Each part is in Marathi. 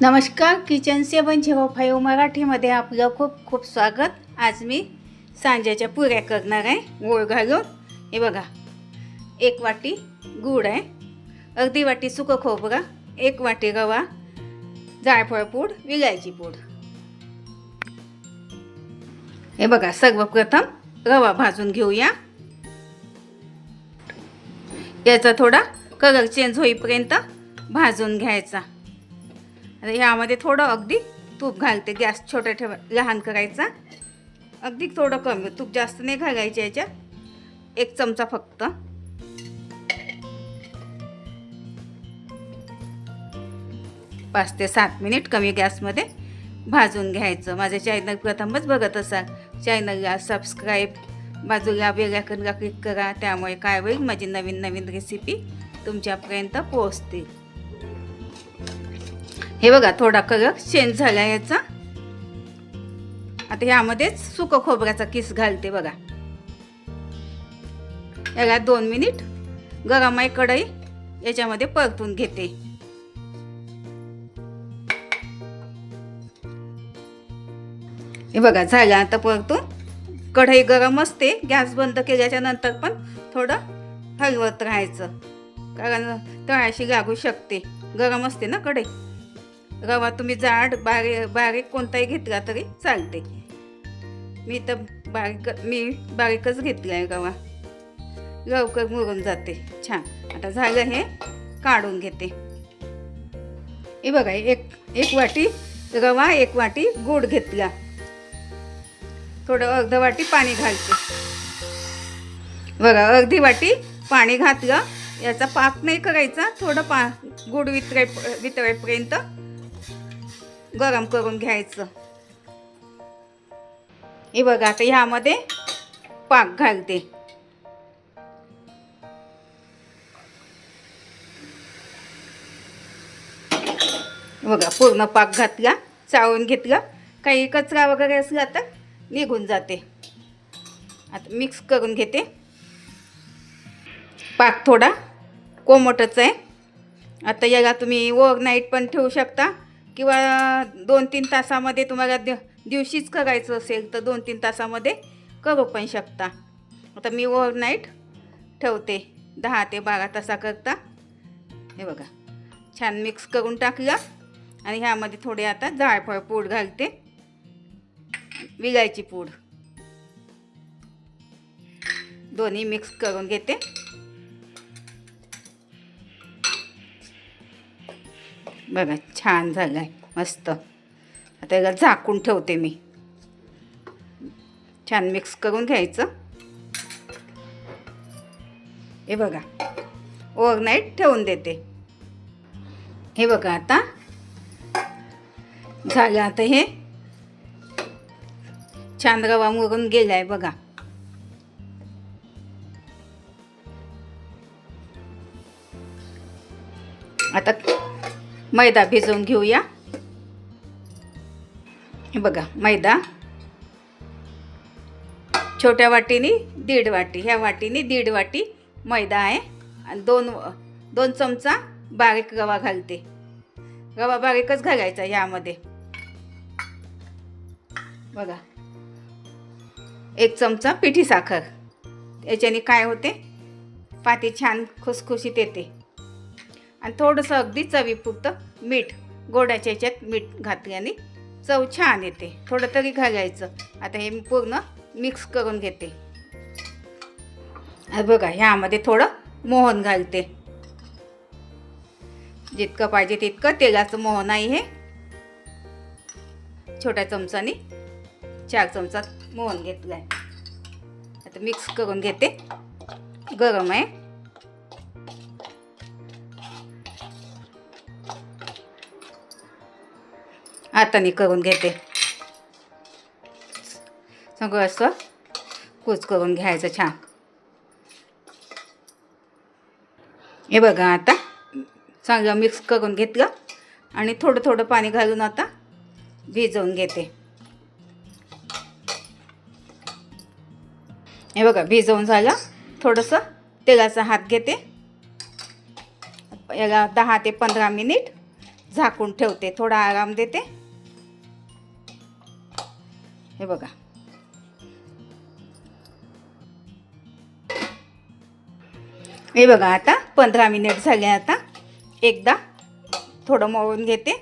नमस्कार किचन सेवन झिरो फाईव्ह मराठीमध्ये आपलं खूप खूप स्वागत. आज मी सांज्याच्या पुऱ्या करणार आहे गोळ घालून. हे बघा एक वाटी गूळ आहे अर्धी वाटी सुकं खोबरं एक वाटी रवा जायफळ पूड विलायची पूड. हे बघा सर्वप्रथम रवा भाजून घेऊया. याचा थोडा कलर चेंज होईपर्यंत भाजून घ्यायचा. आता ह्यामध्ये थोडं अगदी तूप घालते गॅस छोटा ठेवा लहान करायचा. अगदी थोडं कमी तूप जास्त नाही घालायचे याच्यात. एक चमचा फक्त. पाच ते सात मिनिट कमी गॅसमध्ये भाजून घ्यायचं. माझं चॅनल प्रथमच बघत असाल चॅनलला सबस्क्राईब बाजूला वेगळ्या क्लिक करा. त्यामुळे काय होईल माझी नवीन नवीन रेसिपी तुमच्यापर्यंत पोहोचतील हे बघा थोडा कलर चेंज झाला याचा. आता ह्यामध्येच सुकं खोबऱ्याचा किस घालते बघा. याला दोन मिनिट गरम आहे कढई याच्यामध्ये परतून घेते. हे बघा झालं आता परतून. कढई गरम असते गॅस बंद केल्याच्यानंतर पण थोडं हलवत राहायचं. कारण तळाशी लागू शकते. गरम असते ना कढई? रवा तुम्ही जाड बारीक बारीक कोणताही घेतला तरी चालते मी तर बारीक मी बारीकच घेतला आहे रवा. लवकर मुरून जाते. छान. आता झालं हे काढून घेते. हे बघा एक एक वाटी रवा एक वाटी गोड घेतला. थोडं अर्ध वाटी पाणी घालते. बघा अर्धी वाटी पाणी घातलं. याचा पाक नाही करायचा थोडं पा गुड वितळे वितळेपर्यंत गरम करून घ्यायचं. हे बघा आता ह्यामध्ये पाक घालते. बघा पूर्ण पाक घातला चाळून घेतला. काही कचरा वगैरे असला तर निघून जाते. आता मिक्स करून घेते. पाक थोडा कोमटच आहे. आता याला तुम्ही ओव्हरनाईट पण ठेवू शकता. किंवा दोन तीन तासामध्ये तुम्हाला दि दिवशीच करायचं असेल तर दोन तीन तासामध्ये करू पण शकता. आता मी ओव्हरनाईट ठेवते. दहा ते बारा तासाकरता. हे बघा. छान मिक्स करून टाकला आणि ह्यामध्ये थोडे आता जायफळ पूड घालते. विलायची पूड. दोन्ही मिक्स करून घेते. बघा छान झालं आहे मस्त. आता याला झाकून ठेवते मी. छान मिक्स करून घ्यायचं. हे बघा ओव्हरनाईट ठेवून देते. हे बघा आता. झालं आता हे. छान रवा मुरून गेला आहे बघा. आता मैदा भिजवून घेऊया. हे बघा मैदा. छोट्या वाटीने दीड वाटी ह्या वाटीने दीड वाटी मैदा आहे. आणि दोन दोन चमचा बारीक रवा घालते. रवा बारीकच घालायचा यामध्ये. बघा. एक चमचा पिठी साखर. याच्याने काय होते? पाती छान खुसखुशीत येते. आणि थोडंसं अगदी चवीपुरतं मीठ गोडाच्या याच्यात मीठ घातल्याने चव छान येते. थोडं तरी घालायचं. आता हे पूर्ण मिक्स करून घेते. बघा ह्यामध्ये थोडं मोहन घालते. जितकं पाहिजे तितकं तेलाचं मोहन आहे हे. छोट्या चमचाने चार चमचा मोहन घेतलं आहे आता मिक्स करून घेते. गरम आहे. हाताने करून घेते. सगळं असं कूच करून घ्यायचं छान. हे बघा आता चांगलं मिक्स करून घेतलं आणि थोडं थोडं पाणी घालून आता भिजवून घेते. हे बघा भिजवून झालं. थोडंसं तेलाचा हात घेते. याला दहा ते पंधरा मिनिट झाकून ठेवते. थोडा आराम देते. हे बघा. हे बघा आता पंधरा मिनिट झाले आता. एकदा थोडं मळून घेते.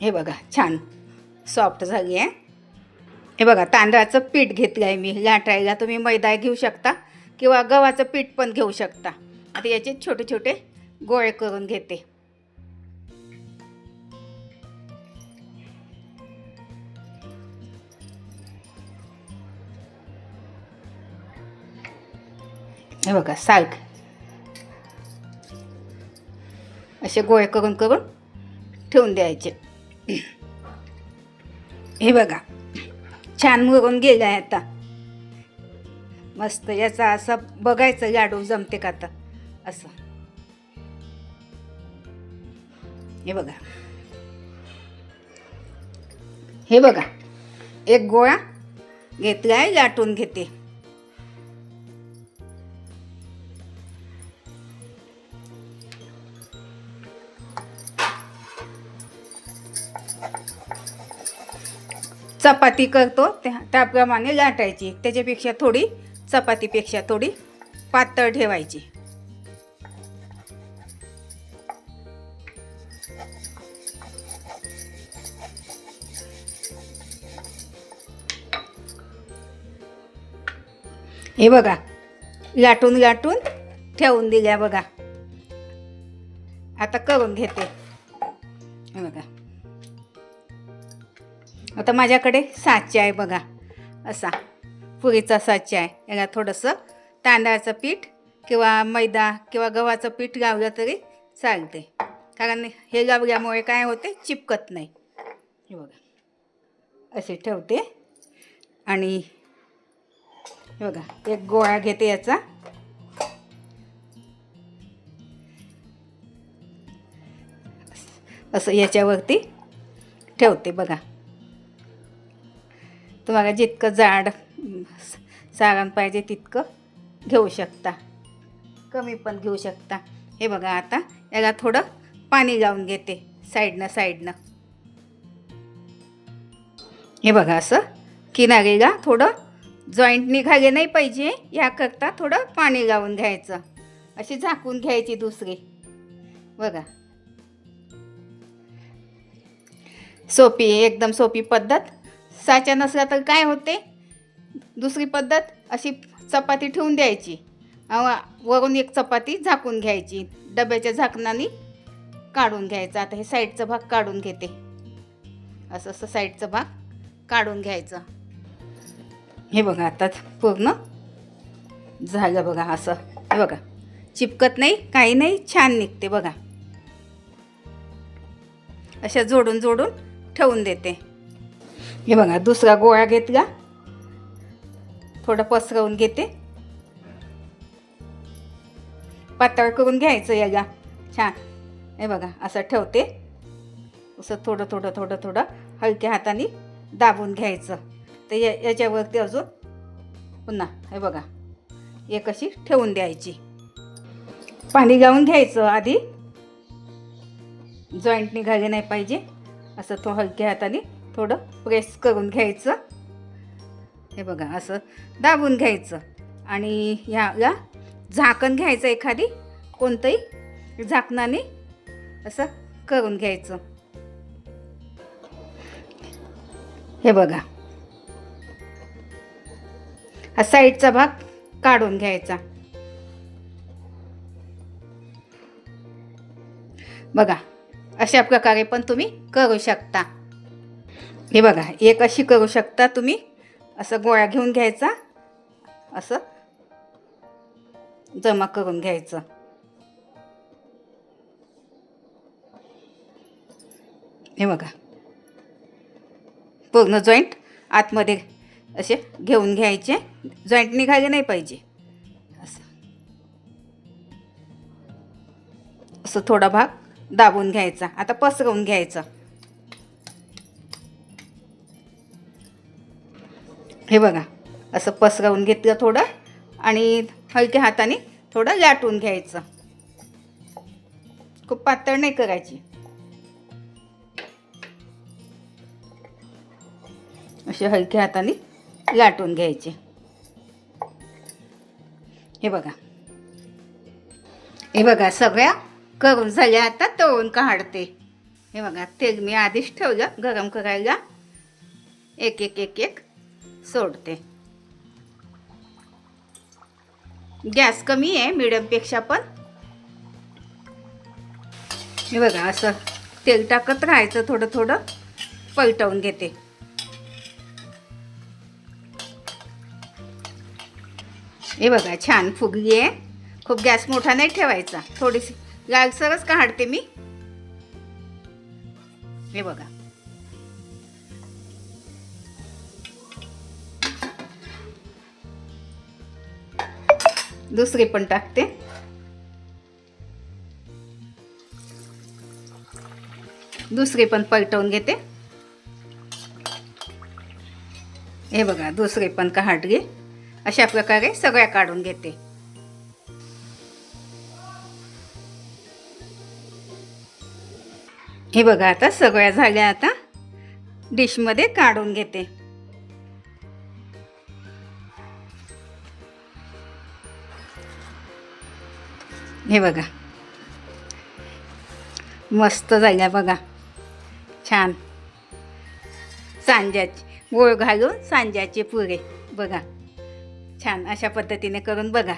हे बघा छान. सॉफ्ट झाली आहे. हे बघा तांदळाचं पीठ घेतलं आहे मी. लाटायला तुम्ही मैदा घेऊ शकता किंवा गव्हाचं पीठ पण घेऊ शकता. आता याचे छोटे छोटे गोळे करून घेते. हे बघा साल्क. असे गोळे करून करून ठेवून द्यायचे. हे बघा छान मुरून गेलं आहे आता. मस्त याचा असं बघायचं लाडू जमते का आता असं. हे बघा. हे बघा एक गोळा घेतलाय लाटून घेते. चपाती करतो. त्या त्याप्रमाणे लाटायची. त्याच्यापेक्षा थोडी चपातीपेक्षा थोडी पातळ ठेवायची. हे बघा. लाटून लाटून ठेवून दिल्या बघा. आता करून घेते. हे बघा. आता माझ्याकडे साचा आहे बघा. असा पुरीचा साचा आहे. याला थोडंसं तांदळाचं पीठ किंवा मैदा किंवा गव्हाचं पीठ गावलं तरी चालते कारण हे गावल्यामुळे काय होते? चिपकत नाही. हे बघा. असे ठेवते. आणि हे बघा एक गोळा घेते याचा. असं याच्यावरती ठेवते बघा. तुम्हाला जितकं जाड सारण पाहिजे तितकं घेऊ शकता. कमी पण घेऊ शकता. हे बघा आता याला थोडं पाणी लावून घेते साईडनं साईडनं. हे बघा असं किनारीला थोडं जॉईंट निघाले नाही पाहिजे याकरता थोडं पाणी लावून घ्यायचं. अशी झाकून घ्यायची दुसरी. बघा. सोपी एकदम सोपी पद्धत. साचा नसला तर काय होते? दुसरी पद्धत अशी चपाती ठेवून द्यायची. वरून एक चपाती झाकून घ्यायची. डब्याच्या झाकणाने काढून घ्यायचा. आता हे साईडचा भाग काढून घेते. असं असं साईडचा भाग काढून घ्यायचं. हे बघा आता पूर्ण झालं बघा असं. हे बघा चिपकत नाही काही नाही छान निघते बघा. अशा जोडून जोडून ठेवून देते. हे बघा दुसरा गोळा घेतला. थोडं पसरवून घेते. पातळ करून घ्यायचं याला. छान. हे बघा असं ठेवते. असं थोडं थोडं थोडं थोडं हलक्या हाताने दाबून घ्यायचं. तर या याच्यावरती अजून पुन्हा हे बघा एक अशी ठेवून द्यायची. पाणी गावून घ्यायचं आधी. जॉईंट निघाले नाही पाहिजे. असं तो हलक्या हाताने थोडं प्रेस करून घ्यायचं. हे बघा असं दाबून घ्यायचं. आणि ह्याला झाकण घ्यायचं एखादी कोणतंही झाकणाने असं करून घ्यायचं. हे बघा. हा साईडचा भाग काढून घ्यायचा. बघा अशा प्रकारे पण तुम्ही करू शकता. हे बघा एक अशी करू शकता तुम्ही. असं गोळा घेऊन घ्यायचा. असं जमा करून घ्यायचं. हे बघा. पूर्ण जॉईंट आतमध्ये असे घेऊन घ्यायचे. जॉईंट निघाले नाही पाहिजे. असं. असं थोडा भाग दाबून घ्यायचा. आता पसरवून घ्यायचं. हे बघा असं पसरवून घेतलं थोडं आणि हलक्या हाताने थोडं लाटून घ्यायचं. खूप पातळ नाही करायची. असे हलक्या हाताने लाटून घ्यायचे. हे बघा. हे बघा सगळ्या करून झाल्या आता तळून काढते. हे बघा तेल मी आधीच ठेवलं गरम करायला. एक एक एक एक. सोडते. गॅस कमी आहे मिडियमपेक्षा पण. हे बघा असं तेल टाकत राहायचं थोडं थोडं पलटवून घेते. हे बघा छान फुगली आहे. खूप गॅस मोठा नाही ठेवायचा. थोडीशी लालसरच काढते मी. हे बघा. दुसरी पण टाकते. दुसरी पण पलटवून घेते. हे बघा दुसरी पण काढली अशा प्रकारे सगळ्या काढून घेते. हे बघा आता सगळ्या झाल्या आता. डिशमध्ये काढून घेते. हे बघा. मस्त झाल्या बघा. छान. सांज्याची गोळ घालून सांज्याचे पुरे. बघा. छान अशा पद्धतीने करून बघा.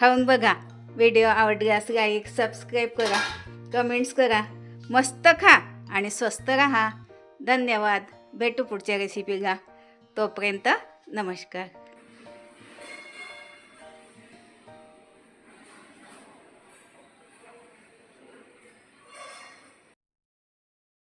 खाऊन बघा. व्हिडिओ आवडल्यास लाईक सबस्क्राईब करा. कमेंट्स करा. मस्त खा आणि स्वस्त राहा. धन्यवाद. भेटू पुढच्या रेसिपीला तोपर्यंत नमस्कार.